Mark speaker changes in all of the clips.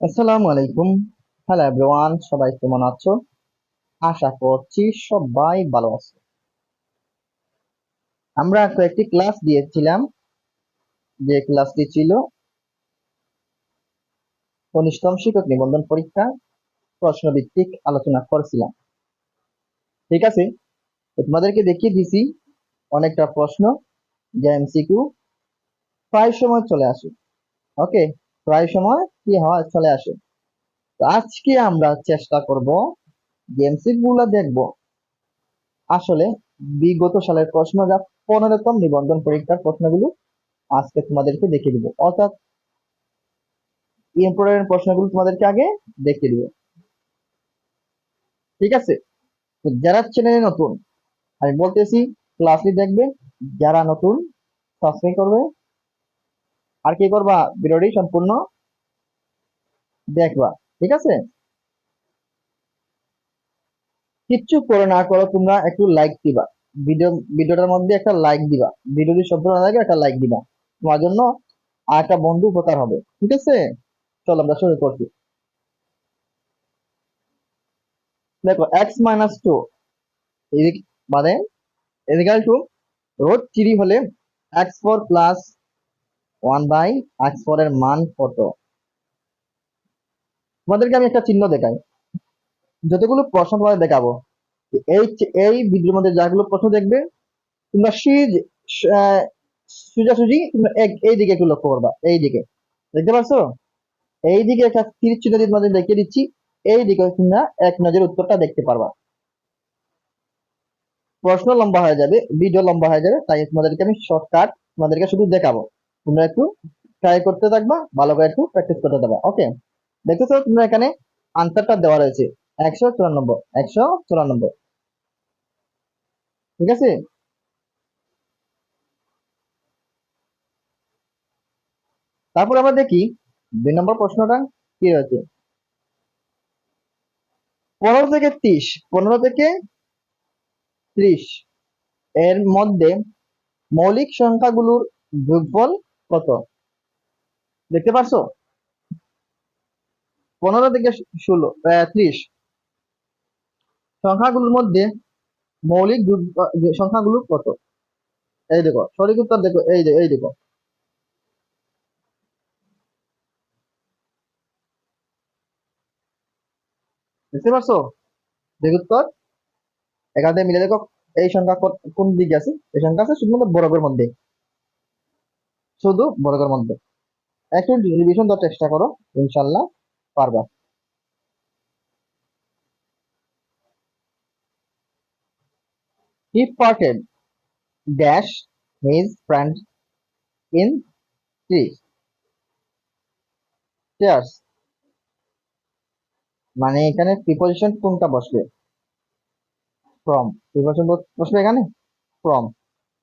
Speaker 1: আসসালামু আলাইকুম। Hello everyone সবাই কেমন আছো? আশা করছি সবাই ভালো আছো। আমরা কয়েকটি ক্লাস দিয়েছিলাম। যে ক্লাসটি ছিল কনিষ্ঠম শিক্ষক নিবন্ধন পরীক্ষা, প্রশ্নভিত্তিক আলোচনা করেছিলাম। ঠিক আছে? তোমাদেরকে দেখিয়ে দিছি অনেকটা প্রশ্ন, যে এমসিকিউ প্রায় সময় চলে আসে। ওকে প্রায় সময় কি হয়? চলে আসে। তো আজকে আমরা চেষ্টা করব এমসিকিউ গুলো দেখব। আসলে বিগত সালের প্রশ্ন যা পনেরোতম নিবন্ধন পরীক্ষার প্রশ্নগুলো আজকে তোমাদেরকে দেখিয়ে দিব। অর্থাৎ ইম্পর্টেন্ট প্রশ্নগুলো তোমাদেরকে আগে দেখিয়ে দিব। ঠিক আছে? তো যারা চ্যানেলে নতুন, আমি বলতেছি ক্লাসটি দেখবে, যারা নতুন সাবস্ক্রাইব করবে। আর কি করবা? ভিডিওটি সম্পূর্ণ দেখবা, ঠিক আছে? কিচ্ছু করে না করো, তোমরা একটু লাইক দিবা। ভিডিও, ভিডিওটার মধ্যে একটা লাইক দিবা। ভিডিও যদি সম্পূর্ণ না লাগে একটা লাইক দিবা। তোমার জন্য আর একটা বন্ধু উপকার হবে, ঠিক আছে? চলো, আমরা শুরু করছি। দেখো এক্স মাইনাস টু মানে এদিকাল টু রোড থ্রি হলে x four plus one by x four এর মান কত? তোমাদেরকে আমি একটা চিহ্ন দেখাই। যতগুলো প্রশ্ন তোমাদের দেখাবো, এই এই ভিডিওর মধ্যে যাগুলো প্রশ্ন দেখবে, তোমরা সিজ সোজাসুজি তোমরা এই দিকে একটু লক্ষ্য করবা, এই দিকে। দেখতে পাচ্ছ এই দিকে একটা তীর চিহ্ন দিয়ে তোমাদের দেখিয়ে দিচ্ছি, এই দিকে তোমরা এক নজর উত্তরটা দেখতে পারবা। প্রশ্ন লম্বা হয়ে যাবে ভিডিও লম্বা হয়ে যাবে, তাই তোমাদেরকে আমি শর্টকাট তোমাদেরকে শুধু দেখাবো। তোমরা একটু ট্রাই করতে থাকবা, ভালো করে একটু প্র্যাকটিস করতে থাকবা ওকে দেখতেছো তোমরা এখানে আনসারটা দেওয়া রয়েছে। একশো চুরানব্বই একশো চুরানব্বই। ঠিক আছে? তারপর আমরা দেখি দুই নম্বর প্রশ্নটা কি রয়েছে? পনেরো থেকে ত্রিশ, পনেরো থেকে ত্রিশ, এর মধ্যে মৌলিক সংখ্যাগুলোর যোগফল কত? দেখতে পারছ? পনেরো থেকে ষোলো ত্রিশ। সংখ্যাগুলোর মধ্যে মৌলিক সংখ্যাগুলো কত? এই দেখো, সঠিক উত্তর দেখো, এই এই দেখো। বুঝতে পারছ? দেখ উত্তর। এখানে মিলে দেখো, এই সংখ্যা কোন দিকে আছে? এই সংখ্যা আছে শুধুমাত্র বরফের মধ্যে। শুধু বরফের মধ্যে। একটু রিভিশন দেওয়ার চেষ্টা করো ইনশাল্লাহ পারবা। He parted dash his friend in three chairs মানে এখানে প্রিপোজিশন কোনটা বসবে? ফ্রম প্রিপোজিশন বসবে এখানে? ফ্রম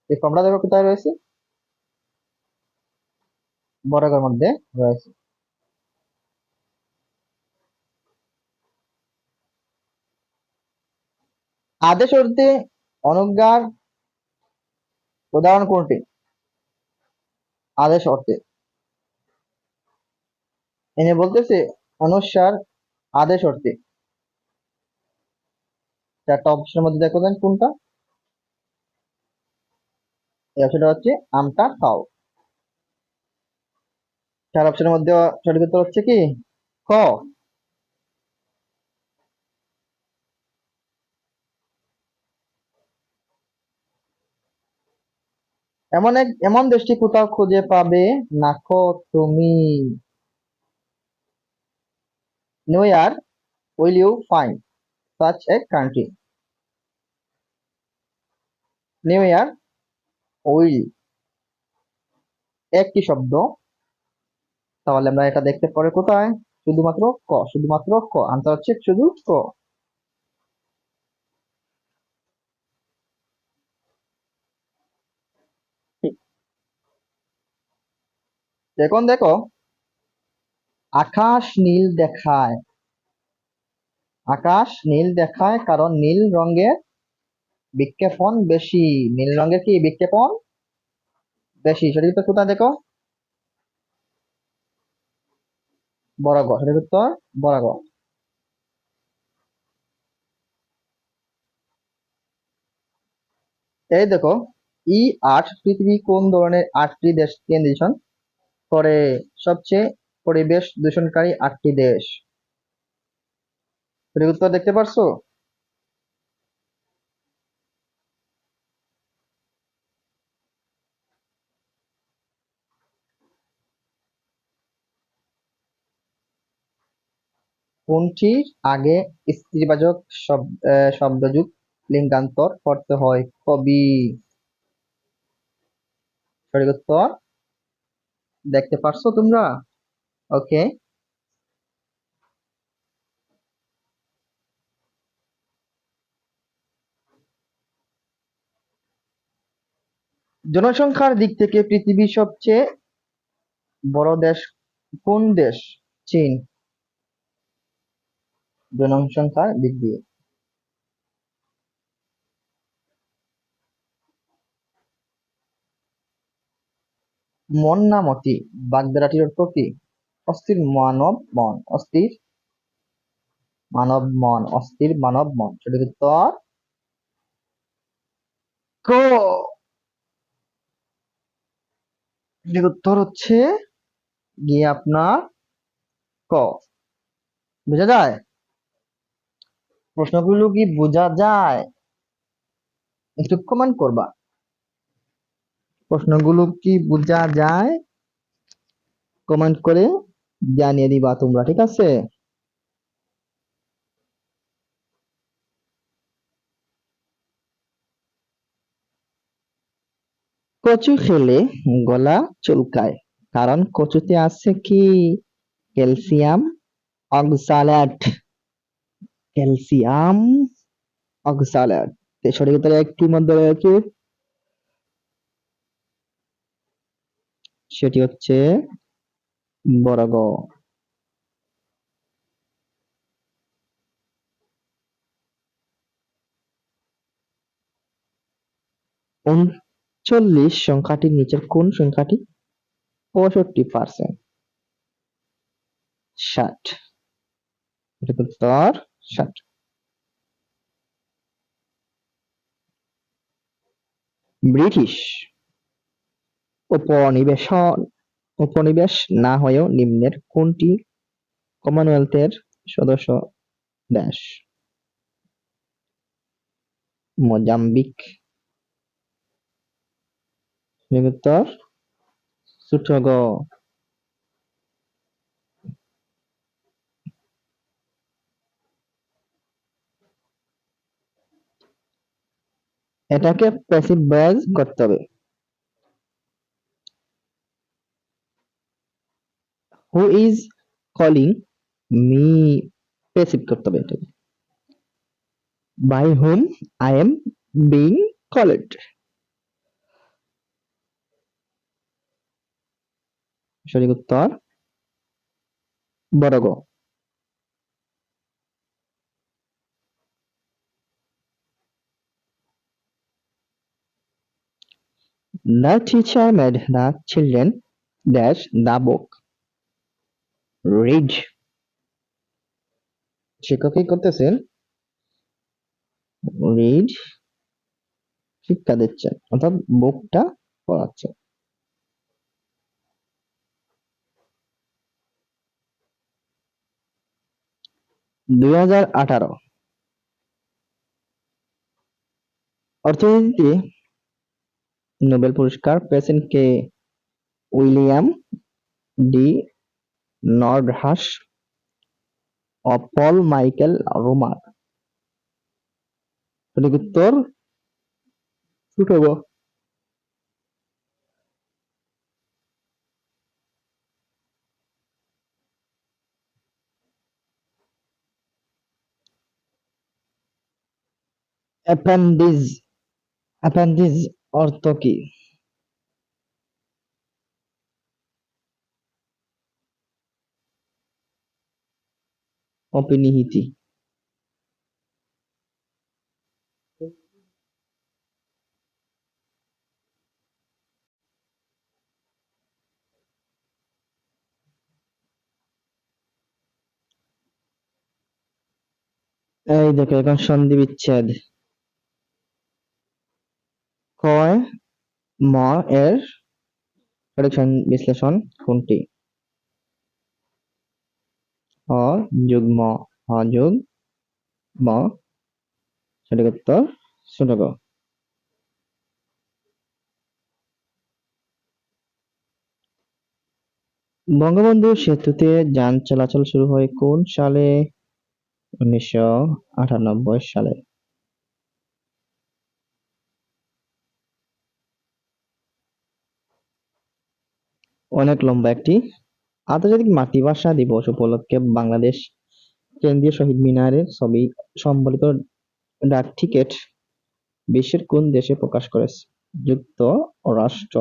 Speaker 1: এই ফর্মটা দেখো কোথায় রয়েছে? বড়কের মধ্যে রয়েছে। আদেশ অর্থে অনুজ্ঞার উদাহরণ কোনটি? আদেশ অর্থে। এনে বলতেছে, অনুসার আদেশ অর্থে। চারটা অপশনের মধ্যে দেখো দেন কোনটা? এই অপশনটা হচ্ছে আমটা খাও। চার অপশনের মধ্যে সঠিক উত্তর হচ্ছে কি? ক এমন এক, এমন দেশটি কোথাও খুঁজে পাবে? না খো তুমি nowhere will you find such a country new year will একটি শব্দ। তাহলে আমরা এটা দেখতে পারি কোথায়? শুধুমাত্র ক শুধুমাত্র ক। আনসার হচ্ছে শুধু ক। এখন দেখো, আকাশ নীল দেখায়। আকাশ নীল দেখায় কারণ নীল রঙের বিজ্ঞাপন বেশি। নীল রঙের কি? বিজ্ঞাপন বেশি। সেটা কোথায় দেখো? বড় গ সঠিক উত্তর বড় গ এই দেখো, ই আট পৃথিবী কোন ধরনের আটটি দেশ কেন্দ্রীশন করে সবচেয়ে পরিবেশ দূষণকারী আটটি দেশ। উত্তর দেখতে পারছ? কোনটির আগে স্ত্রীবাচক শব- আহ, শব্দযুক্ত লিঙ্গান্তর করতে হয়? কবি। সঠিক উত্তর দেখতে পারছ তোমরা? ওকে জনসংখ্যার দিক থেকে পৃথিবীর সবচেয়ে বড় দেশ কোন দেশ? চীন। জনসংখ্যার দিক দিয়ে। মন না মতি বাগধারাটির অর্থ কি অস্থির মানব মন, অস্থির মানব মন, অস্থির মানব মন। সঠিক উত্তর সঠিক উত্তর হচ্ছে গিয়ে আপনার ক। বোঝা যায়? প্রশ্নগুলো কি বোঝা যায়? একটু কমেন্ট করবা। প্রশ্নগুলো কি বোঝা যায়? কমেন্ট করে জানিয়ে দিবা তোমরা, ঠিক আছে? কচু খেলে গলা চুলকায়, কারণ কচুতে আছে কি? Calcium oxalate. Calcium oxalate. সঠিক উত্তর একটি মধ্যে রয়েছে সেটি হচ্ছে বরগ উনচল্লিশ সংখ্যাটির নিচের কোন সংখ্যাটি? পঁয়ষট্টি পার্সেন্ট ষাট। ষাট। ব্রিটিশ। উপনিবেশন, উপনিবেশ না হয়েও নিম্নের কোনটি কমনওয়েলথের সদস্য দেশ? মোজাম্বিক। উত্তর এটাকে প্যাসিভ ভয়েস করতে হবে। Who is calling me passive করতে হবে এটাকে। By whom I am being called সঠিক উত্তর? বড় The teacher made the children dash the book. Read. শিক্ষক কি করতেছেন? রিড শিক্ষা দিচ্ছেন অর্থাৎ বুকটা পড়াচ্ছেন। দুই হাজার আঠারো। অর্থনীতিতে নোবেল পুরস্কার পেয়েছেন কে? উইলিয়াম ডি নর্ডহাস ও পল মাইকেল রোমার। সঠিক উত্তর? সুটব অ্যাপেন্ডিজ অ্যাপেন্ডিজ অর্থ কি? অপিনিহিতি। এই দেখো এখন সন্ধি বিচ্ছেদ কয় ম এর বিশ্লেষণ কোনটি? অ যোগ ম সঠিক উত্তর বঙ্গবন্ধু সেতুতে যান চলাচল শুরু হয় কোন সালে? উনিশশো আটানব্বই সালে। অনেক লম্বা একটি আন্তর্জাতিক মাতৃভাষা দিবস উপলক্ষে বাংলাদেশ কেন্দ্রীয় শহীদ মিনারের ছবি সম্বলিত ডাক টিকিট বিশ্বের কোন দেশে প্রকাশ করেছে? যুক্তরাষ্ট্র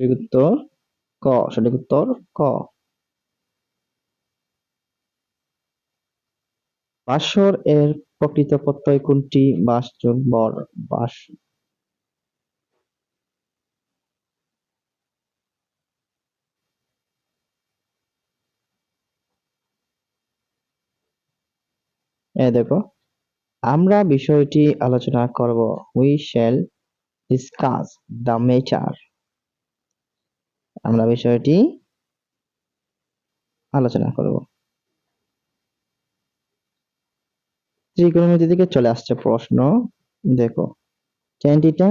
Speaker 1: সঠিক উত্তর ক, সঠিক উত্তর ক। বাসর এর প্রকৃত প্রত্যয় কোনটি? বাস যোগ বর, বাস দেখো, আমরা বিষয়টি আলোচনা করব। We shall discuss the matter আমরা বিষয়টি আলোচনা করব। ত্রিকোণমিতি থেকে চলে আসছে প্রশ্ন। দেখো টেন টিটা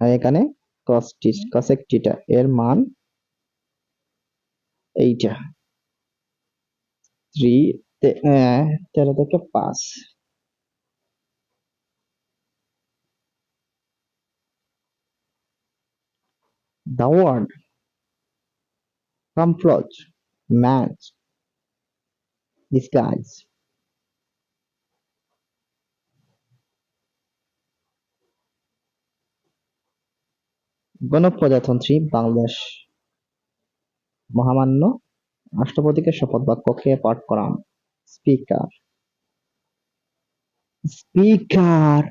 Speaker 1: আর এখানে কস কসেক টিটা এর মান এইটা। থ্রি তেরো থেকে পাঁচ The word camouflage means disguise. গণপ্রজাতন্ত্রী বাংলাদেশ মহামান্য রাষ্ট্রপতিকে শপথ বাক্য কে পাঠ করান স্পিকার স্পিকার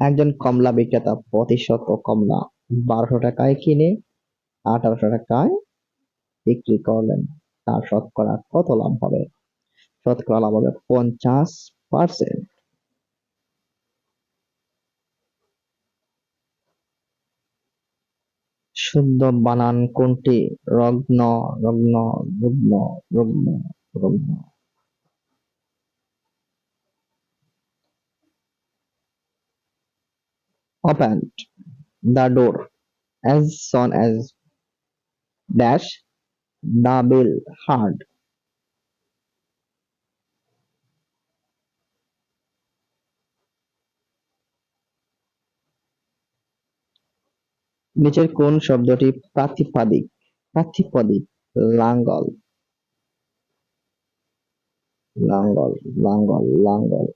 Speaker 1: একজন কমলা বিক্রেতা প্রতিশত কমলা বারোশো টাকায় কিনে আঠারোশো টাকায় বিক্রি করলেন। তার শতকরা কত লাভ হবে? শতকরা লাভ হবে পঞ্চাশ পার্সেন্ট শুদ্ধ বানান কোনটি রগ্ন রগ্ন রুগ্ন রুগ্ন রগ্ন opened the door as soon as dash the bell heard নিচের কোন শব্দটি প্রাতিপাদিক? প্রাতিপদিক লাঙ্গল। লাঙ্গল লাঙ্গল লাঙ্গল।